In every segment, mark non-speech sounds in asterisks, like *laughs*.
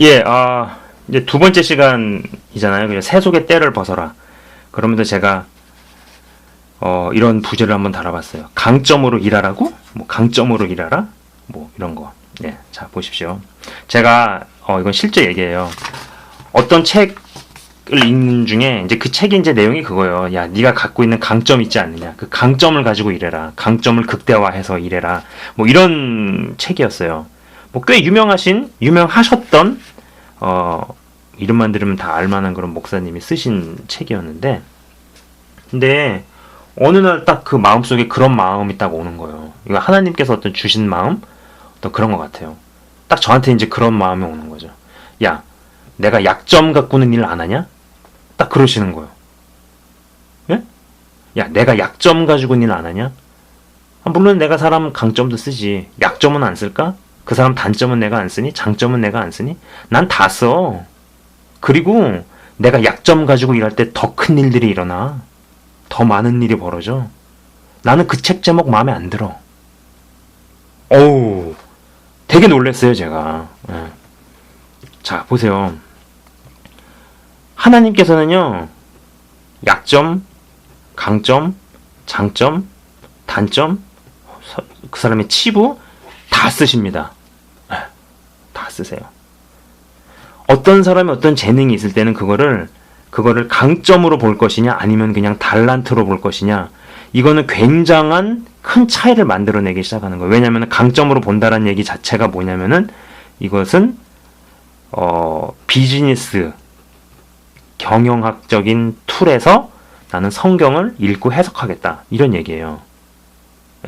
예, 아, 이제 두 번째 시간이잖아요. 그냥 세속의 때를 벗어라. 그러면서 제가 어, 이런 부제를 한번 달아봤어요. 강점으로 일하라고? 뭐 강점으로 일하라? 뭐 이런 거. 예, 자 보십시오. 제가 어, 이건 실제 얘기예요. 어떤 책을 읽는 중에 이제 그 책의 이제 내용이 그거예요. 야, 네가 갖고 있는 강점 있지 않느냐? 그 강점을 가지고 일해라. 강점을 극대화해서 일해라. 뭐 이런 책이었어요. 뭐 꽤 유명하신 유명하셨던 어 이름만 들으면 다 알만한 그런 목사님이 쓰신 책이었는데 근데 어느 날 딱 그 마음속에 그런 마음이 딱 오는 거예요. 이거 하나님께서 어떤 주신 마음 어떤 그런 것 같아요. 딱 저한테 이제 그런 마음이 오는 거죠. 야, 내가 약점 갖고는 일 안 하냐? 딱 그러시는 거예요. 예? 야, 내가 약점 가지고는 일 안 하냐? 아, 물론 내가 사람 강점도 쓰지. 약점은 안 쓸까? 그 사람 단점은 내가 안 쓰니? 장점은 내가 안 쓰니? 난 다 써. 그리고 내가 약점 가지고 일할 때 더 큰 일들이 일어나. 더 많은 일이 벌어져. 나는 그 책 제목 마음에 안 들어. 어우, 되게 놀랬어요, 제가. 예. 자, 보세요. 하나님께서는요, 약점, 강점, 장점, 단점, 서- 그 사람의 치부 다 쓰십니다. 예, 다 쓰세요. 어떤 사람이 어떤 재능이 있을 때는 그거를 그거를 강점으로 볼 것이냐 아니면 그냥 달란트로 볼 것이냐 이거는 굉장한 큰 차이를 만들어내기 시작하는 거예요. 왜냐하면 강점으로 본다라는 얘기 자체가 뭐냐면은 이것은 어, 비즈니스 경영학적인 툴에서 나는 성경을 읽고 해석하겠다 이런 얘기예요.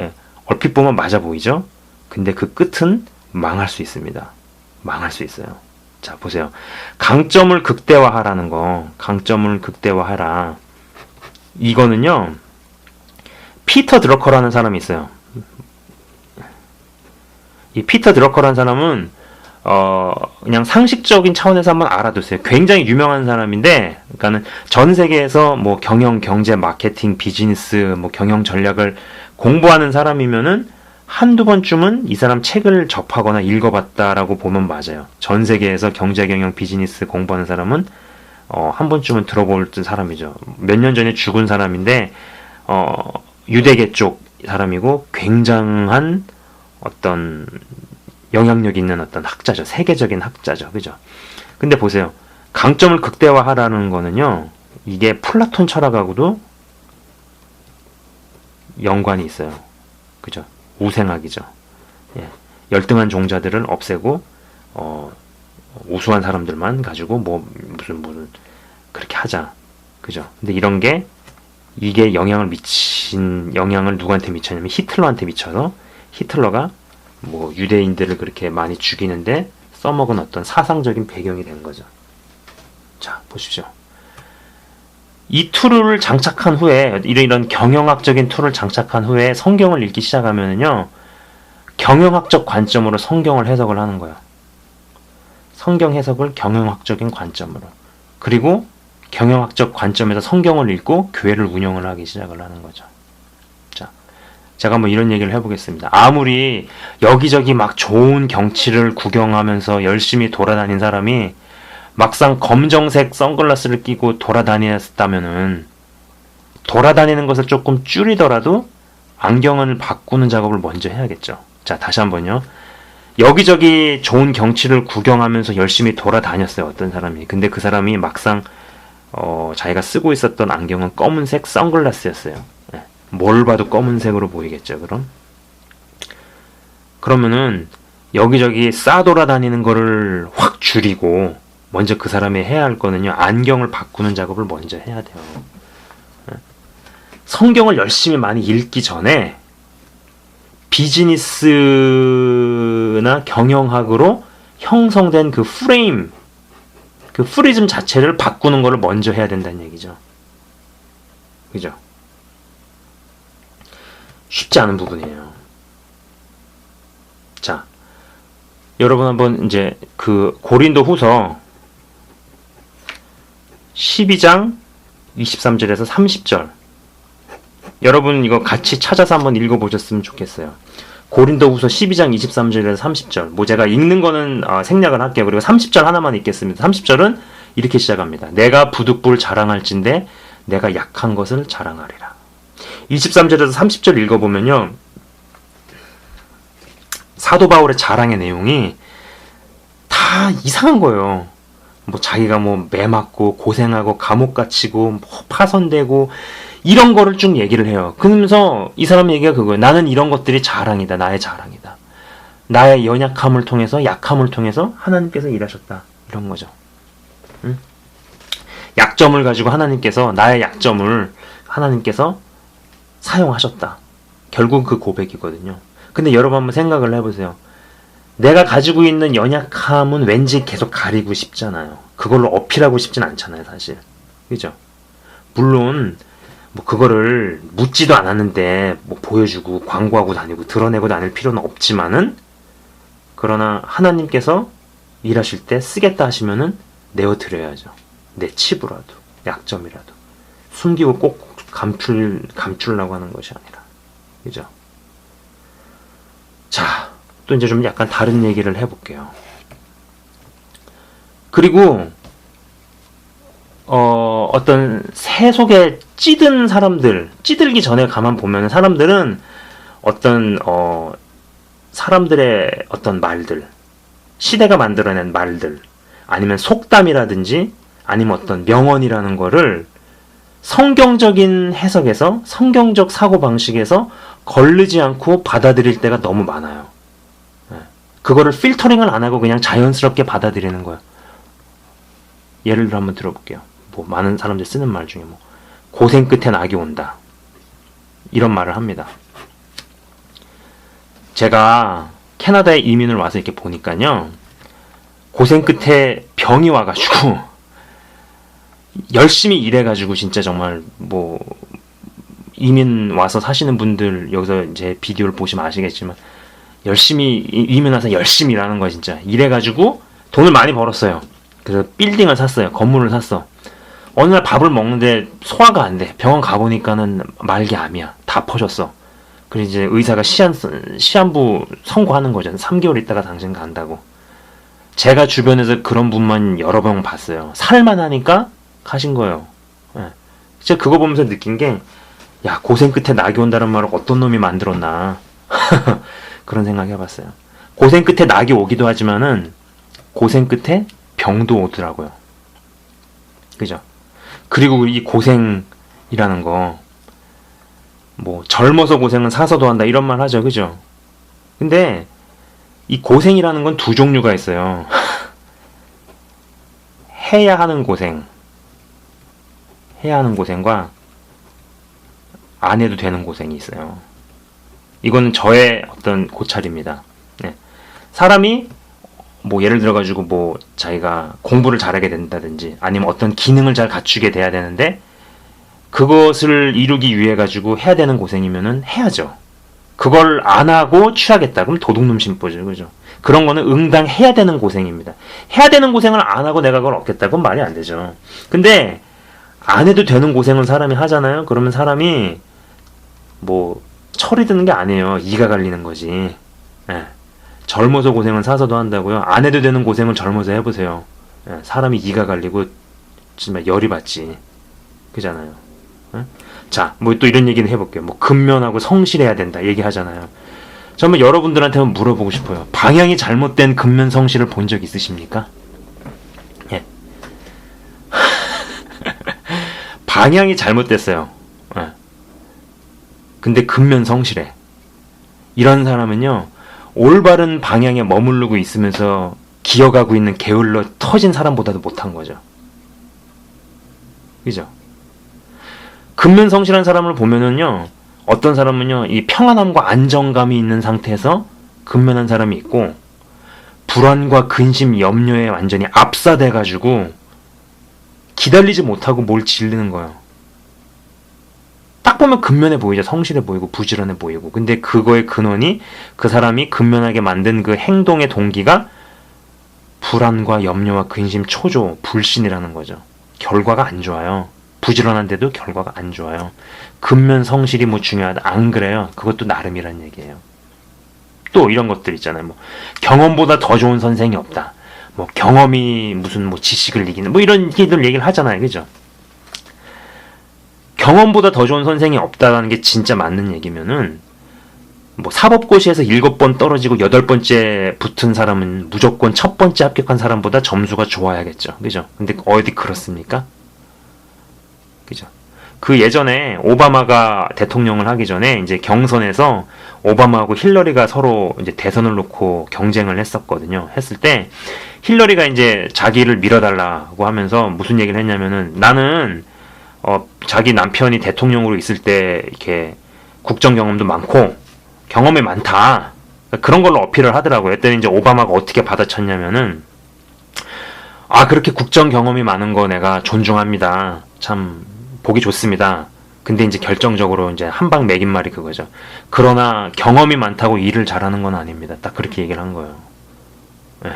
예, 얼핏 보면 맞아 보이죠? 근데 그 끝은 망할 수 있습니다. 망할 수 있어요. 자, 보세요. 강점을 극대화하라는 거, 강점을 극대화하라. 이거는요, 피터 드러커라는 사람이 있어요. 이 피터 드러커라는 사람은, 어, 그냥 상식적인 차원에서 한번 알아두세요. 굉장히 유명한 사람인데, 그러니까는 전 세계에서 뭐 경영, 경제, 마케팅, 비즈니스, 뭐 경영 전략을 공부하는 사람이면은 한두 번쯤은 이 사람 책을 접하거나 읽어봤다라고 보면 맞아요. 전 세계에서 경제, 경영, 비즈니스 공부하는 사람은 어, 한 번쯤은 들어볼 듯 사람이죠. 몇 년 전에 죽은 사람인데 어, 유대계 쪽 사람이고 굉장한 어떤 영향력 있는 어떤 학자죠. 세계적인 학자죠. 그죠? 근데 보세요. 강점을 극대화하라는 거는요. 이게 플라톤 철학하고도 연관이 있어요. 그죠? 우생학이죠. 예. 열등한 종자들을 없애고 어, 우수한 사람들만 가지고 뭐 무슨 무슨 그렇게 하자. 그죠? 근데 이런 게 이게 영향을 미친 영향을 누구한테 미쳤냐면 히틀러한테 미쳐서 히틀러가 뭐 유대인들을 그렇게 많이 죽이는데 써먹은 어떤 사상적인 배경이 된 거죠. 자, 보십시오. 이 툴을 장착한 후에 이런 이런 경영학적인 툴을 장착한 후에 성경을 읽기 시작하면은요 경영학적 관점으로 성경을 해석을 하는 거예요. 성경 해석을 경영학적인 관점으로 그리고 경영학적 관점에서 성경을 읽고 교회를 운영을 하기 시작을 하는 거죠. 자, 제가 뭐 이런 얘기를 해보겠습니다. 아무리 여기저기 막 좋은 경치를 구경하면서 열심히 돌아다닌 사람이 막상 검정색 선글라스를 끼고 돌아다녔다면은 돌아다니는 것을 조금 줄이더라도 안경을 바꾸는 작업을 먼저 해야겠죠. 자, 다시 한번요. 여기저기 좋은 경치를 구경하면서 열심히 돌아다녔어요. 어떤 사람이. 근데 그 사람이 막상 어, 자기가 쓰고 있었던 안경은 검은색 선글라스였어요. 예. 뭘 봐도 검은색으로 보이겠죠, 그럼? 그러면은 여기저기 싸 돌아다니는 거를 확 줄이고 먼저 그 사람이 해야 할 거는요. 안경을 바꾸는 작업을 먼저 해야 돼요. 예. 성경을 열심히 많이 읽기 전에 비즈니스나 경영학으로 형성된 그 프레임, 그 프리즘 자체를 바꾸는 거를 먼저 해야 된다는 얘기죠. 그죠? 쉽지 않은 부분이에요. 자, 여러분 한번 이제 그 고린도 후서 12장 23절에서 30절. 여러분 이거 같이 찾아서 한번 읽어보셨으면 좋겠어요. 고린도후서 12장 23절에서 30절. 뭐 제가 읽는 거는 어, 생략을 할게요. 그리고 30절 하나만 읽겠습니다. 30절은 이렇게 시작합니다. 내가 부득불 자랑할진대 내가 약한 것을 자랑하리라. 23절에서 30절 읽어보면요. 사도 바울의 자랑의 내용이 다 이상한 거예요. 뭐 자기가 뭐 매 맞고 고생하고 감옥 갇히고 뭐 파선되고 이런 거를 쭉 얘기를 해요. 그러면서 이 사람 얘기가 그거예요. 나는 이런 것들이 자랑이다. 나의 자랑이다. 나의 연약함을 통해서 약함을 통해서 하나님께서 일하셨다. 이런 거죠. 응? 약점을 가지고 하나님께서 나의 약점을 하나님께서 사용하셨다. 결국 그 고백이거든요. 근데 여러분 한번 생각을 해보세요. 내가 가지고 있는 연약함은 왠지 계속 가리고 싶잖아요. 그걸로 어필하고 싶진 않잖아요, 사실. 그죠? 물론, 뭐, 그거를 묻지도 않았는데, 뭐, 보여주고, 광고하고 다니고, 드러내고 다닐 필요는 없지만은, 그러나 하나님께서 일하실 때 쓰겠다 하시면은 내어드려야죠. 내 칩이라도, 약점이라도. 숨기고 꼭 감출, 감추려고 하는 것이 아니라. 그죠? 자, 또 이제 좀 약간 다른 얘기를 해볼게요. 그리고 어, 어떤 새 속에 찌든 사람들, 찌들기 전에 가만 보면 사람들은 어떤 어, 사람들의 어떤 말들, 시대가 만들어낸 말들, 아니면 속담이라든지 아니면 어떤 명언이라는 거를 성경적인 해석에서 성경적 사고 방식에서 걸르지 않고 받아들일 때가 너무 많아요. 예. 그거를 필터링을 안 하고 그냥 자연스럽게 받아들이는 거예요. 예를 들어 한번 들어볼게요. 뭐 많은 사람들이 쓰는 말 중에 뭐 고생 끝에 낙이 온다. 이런 말을 합니다. 제가 캐나다에 이민을 와서 이렇게 보니까요. 고생 끝에 병이 와가지고 열심히 일해가지고 진짜 정말 뭐 이민 와서 사시는 분들 여기서 이제 비디오를 보시면 아시겠지만 열심히 이민 와서 열심히 일하는 거야 진짜 일해가지고 돈을 많이 벌었어요. 그래서 빌딩을 샀어요. 건물을 샀어. 어느 날 밥을 먹는데 소화가 안 돼. 병원 가보니까는 말기 암이야. 다 퍼졌어. 그래서 이제 의사가 시한, 시한부 선고하는 거잖아. 3개월 있다가 당신 간다고. 제가 주변에서 그런 분만 여러 번 봤어요. 살만 하니까 가신 거예요. 예. 진짜 그거 보면서 느낀 게, 야, 고생 끝에 낙이 온다는 말을 어떤 놈이 만들었나. *laughs* 그런 생각 해봤어요. 고생 끝에 낙이 오기도 하지만은, 고생 끝에 병도 오더라고요. 그죠? 그리고 이 고생이라는 거, 뭐, 젊어서 고생은 사서도 한다, 이런 말 하죠. 그죠? 근데, 이 고생이라는 건 두 종류가 있어요. *laughs* 해야 하는 고생. 해야 하는 고생과 안 해도 되는 고생이 있어요. 이거는 저의 어떤 고찰입니다. 네. 사람이 뭐 예를 들어 가지고 뭐 자기가 공부를 잘하게 된다든지 아니면 어떤 기능을 잘 갖추게 돼야 되는데 그것을 이루기 위해 가지고 해야 되는 고생이면은 해야죠. 그걸 안 하고 취하겠다. 그럼 도둑놈 심보죠. 그죠? 그런 거는 응당 해야 되는 고생입니다. 해야 되는 고생을 안 하고 내가 그걸 얻겠다. 그건 말이 안 되죠. 근데 안 해도 되는 고생을 사람이 하잖아요. 그러면 사람이 뭐 철이 드는 게 아니에요. 이가 갈리는 거지. 예. 젊어서 고생은 사서도 한다고요. 안 해도 되는 고생을 젊어서 해보세요. 예. 사람이 이가 갈리고 정말 열이 받지. 그잖아요. 예? 자, 뭐 또 이런 얘기는 해볼게요. 뭐 근면하고 성실해야 된다 얘기하잖아요. 저는 여러분들한테 한번 물어보고 싶어요. 방향이 잘못된 근면 성실을 본 적 있으십니까? 예. *laughs* 방향이 잘못됐어요. 예. 근데 근면 성실해. 이런 사람은요, 올바른 방향에 머무르고 있으면서 기어가고 있는 게을러 터진 사람보다도 못한 거죠. 그죠? 근면 성실한 사람을 보면은요, 어떤 사람은요, 이 평안함과 안정감이 있는 상태에서 근면한 사람이 있고, 불안과 근심, 염려에 완전히 압사돼가지고, 기다리지 못하고 뭘 지르는 거예요. 딱 보면 근면해 보이죠. 성실해 보이고 부지런해 보이고. 근데 그거의 근원이 그 사람이 근면하게 만든 그 행동의 동기가 불안과 염려와 근심, 초조, 불신이라는 거죠. 결과가 안 좋아요. 부지런한데도 결과가 안 좋아요. 근면 성실이 뭐 중요하다. 안 그래요. 그것도 나름이란 얘기예요. 또 이런 것들 있잖아요. 뭐 경험보다 더 좋은 선생이 없다. 뭐 경험이 무슨 뭐 지식을 이기는 뭐 이런 얘기들 얘기를 하잖아요. 그죠? 경험보다 더 좋은 선생이 없다라는 게 진짜 맞는 얘기면은 뭐 사법고시에서 일곱 번 떨어지고 여덟 번째 붙은 사람은 무조건 첫 번째 합격한 사람보다 점수가 좋아야겠죠. 그죠? 근데 어디 그렇습니까? 그죠? 그 예전에 오바마가 대통령을 하기 전에 이제 경선에서 오바마하고 힐러리가 서로 이제 대선을 놓고 경쟁을 했었거든요. 했을 때 힐러리가 이제 자기를 밀어달라고 하면서 무슨 얘기를 했냐면은 나는 어 자기 남편이 대통령으로 있을 때 이렇게 국정 경험도 많고 경험이 많다. 그런 걸로 어필을 하더라고요. 했더니 이제 오바마가 어떻게 받아쳤냐면은 아 그렇게 국정 경험이 많은 거 내가 존중합니다. 참 보기 좋습니다. 근데 이제 결정적으로 이제 한방 매긴 말이 그거죠. 그러나 경험이 많다고 일을 잘하는 건 아닙니다. 딱 그렇게 얘기를 한 거예요. 예.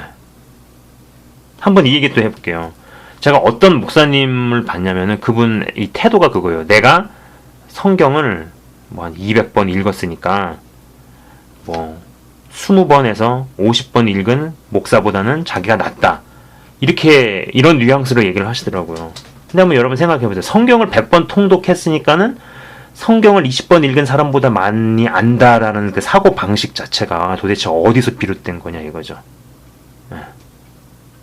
한번 이 얘기 또 해볼게요. 제가 어떤 목사님을 봤냐면은 그분 이 태도가 그거예요. 내가 성경을 뭐 한 200번 읽었으니까 뭐 20번에서 50번 읽은 목사보다는 자기가 낫다. 이렇게 이런 뉘앙스로 얘기를 하시더라고요. 근데 한번 여러분 생각해 보세요. 성경을 100번 통독했으니까는 성경을 20번 읽은 사람보다 많이 안다라는 그 사고 방식 자체가 도대체 어디서 비롯된 거냐 이거죠. 예.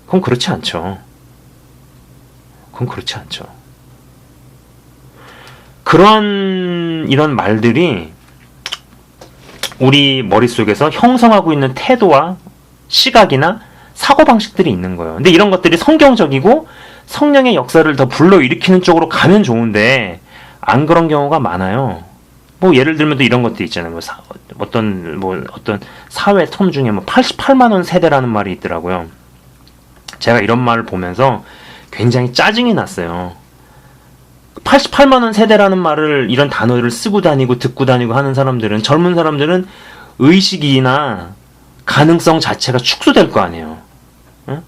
그건 그렇지 않죠. 그건 그렇지 않죠. 그런 이런 말들이 우리 머릿속에서 형성하고 있는 태도와 시각이나 사고방식들이 있는 거예요. 근데 이런 것들이 성경적이고 성령의 역사를 더 불러일으키는 쪽으로 가면 좋은데 안 그런 경우가 많아요. 뭐 예를 들면 또 이런 것도 있잖아요. 뭐 사, 어떤 뭐 어떤 사회 텀 중에 뭐 88만 원 세대라는 말이 있더라고요. 제가 이런 말을 보면서 굉장히 짜증이 났어요. 88만 원 세대라는 말을 이런 단어를 쓰고 다니고 듣고 다니고 하는 사람들은 젊은 사람들은 의식이나 가능성 자체가 축소될 거 아니에요. 응?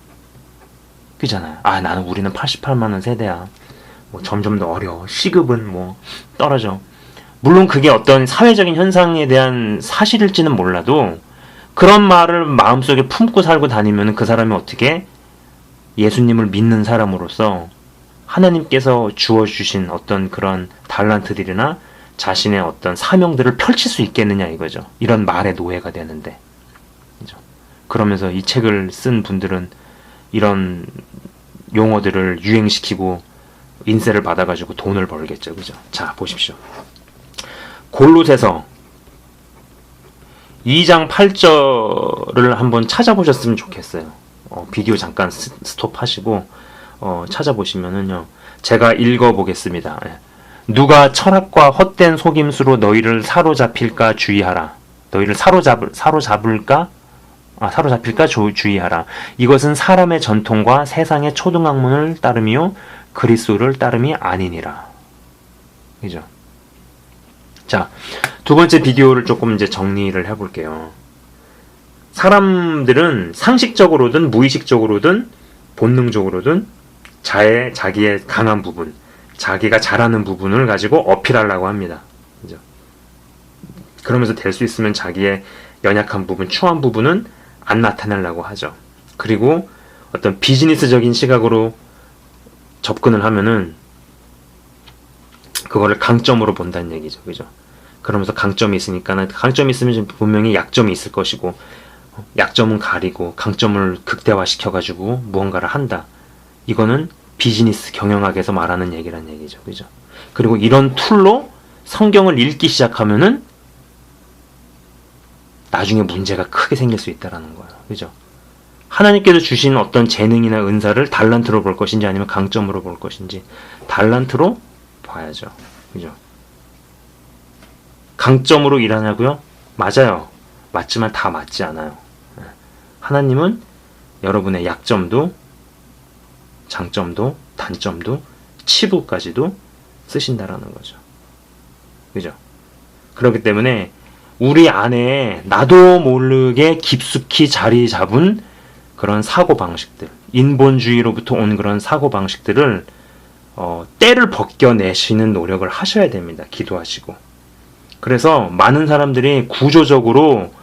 그잖아요. 아 나는 우리는 88만 원 세대야. 뭐 점점 더 어려워. 시급은 뭐 떨어져. 물론 그게 어떤 사회적인 현상에 대한 사실일지는 몰라도 그런 말을 마음속에 품고 살고 다니면 그 사람이 어떻게 예수님을 믿는 사람으로서 하나님께서 주어주신 어떤 그런 달란트들이나 자신의 어떤 사명들을 펼칠 수 있겠느냐 이거죠. 이런 말의 노예가 되는데. 그죠? 그러면서 이 책을 쓴 분들은 이런 용어들을 유행시키고 인세를 받아가지고 돈을 벌겠죠. 그죠? 자, 보십시오. 골로새서 2장 8절을 한번 찾아보셨으면 좋겠어요. 어, 비디오 잠깐 스, 스톱하시고 어, 찾아보시면은요. 제가 읽어보겠습니다. 예. 누가 철학과 헛된 속임수로 너희를 사로잡힐까 주의하라. 너희를 사로잡을 사로잡을까? 아, 사로잡힐까 주, 주의하라. 이것은 사람의 전통과 세상의 초등학문을 따름이요 그리스도를 따름이 아니니라. 그죠? 자, 두 번째 비디오를 조금 이제 정리를 해 볼게요. 사람들은 상식적으로든 무의식적으로든 본능적으로든 자의 자기의 강한 부분, 자기가 잘하는 부분을 가지고 어필하려고 합니다. 그죠? 그러면서 될 수 있으면 자기의 연약한 부분, 추한 부분은 안 나타내려고 하죠. 그리고 어떤 비즈니스적인 시각으로 접근을 하면은 그거를 강점으로 본다는 얘기죠. 그죠? 그러면서 강점이 있으니까는 강점이 있으면 분명히 약점이 있을 것이고 약점은 가리고 강점을 극대화시켜 가지고 무언가를 한다. 이거는 비즈니스 경영학에서 말하는 얘기란 얘기죠. 그죠? 그리고 이런 툴로 성경을 읽기 시작하면은 나중에 문제가 크게 생길 수 있다라는 거예요. 그죠? 하나님께서 주신 어떤 재능이나 은사를 달란트로 볼 것인지 아니면 강점으로 볼 것인지 달란트로 봐야죠. 그죠? 강점으로 일하냐고요? 맞아요. 맞지만 다 맞지 않아요. 예. 하나님은 여러분의 약점도 장점도 단점도 치부까지도 쓰신다라는 거죠. 그죠? 그렇기 때문에 우리 안에 나도 모르게 깊숙이 자리 잡은 그런 사고 방식들, 인본주의로부터 온 그런 사고 방식들을 어, 때를 벗겨내시는 노력을 하셔야 됩니다. 기도하시고. 그래서 많은 사람들이 구조적으로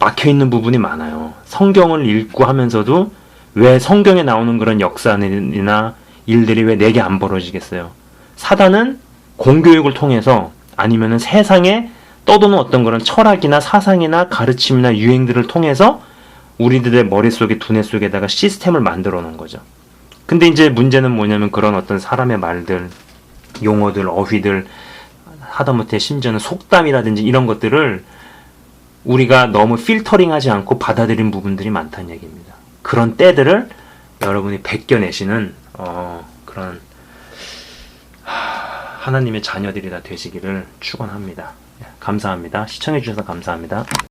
막혀 있는 부분이 많아요. 성경을 읽고 하면서도 왜 성경에 나오는 그런 역사나 일들이 왜 내게 안 벌어지겠어요? 사단은 공교육을 통해서 아니면은 세상에 떠도는 어떤 그런 철학이나 사상이나 가르침이나 유행들을 통해서 우리들의 머릿속에 두뇌 속에다가 시스템을 만들어 놓은 거죠. 근데 이제 문제는 뭐냐면 그런 어떤 사람의 말들, 용어들, 어휘들, 하다못해 심지어는 속담이라든지 이런 것들을 우리가 너무 필터링 하지 않고 받아들인 부분들이 많다는 얘기입니다. 그런 때들을 여러분이 벗겨내시는 어, 그런 하, 하나님의 자녀들이 다 되시기를 축원합니다. 예, 감사합니다. 시청해 주셔서 감사합니다.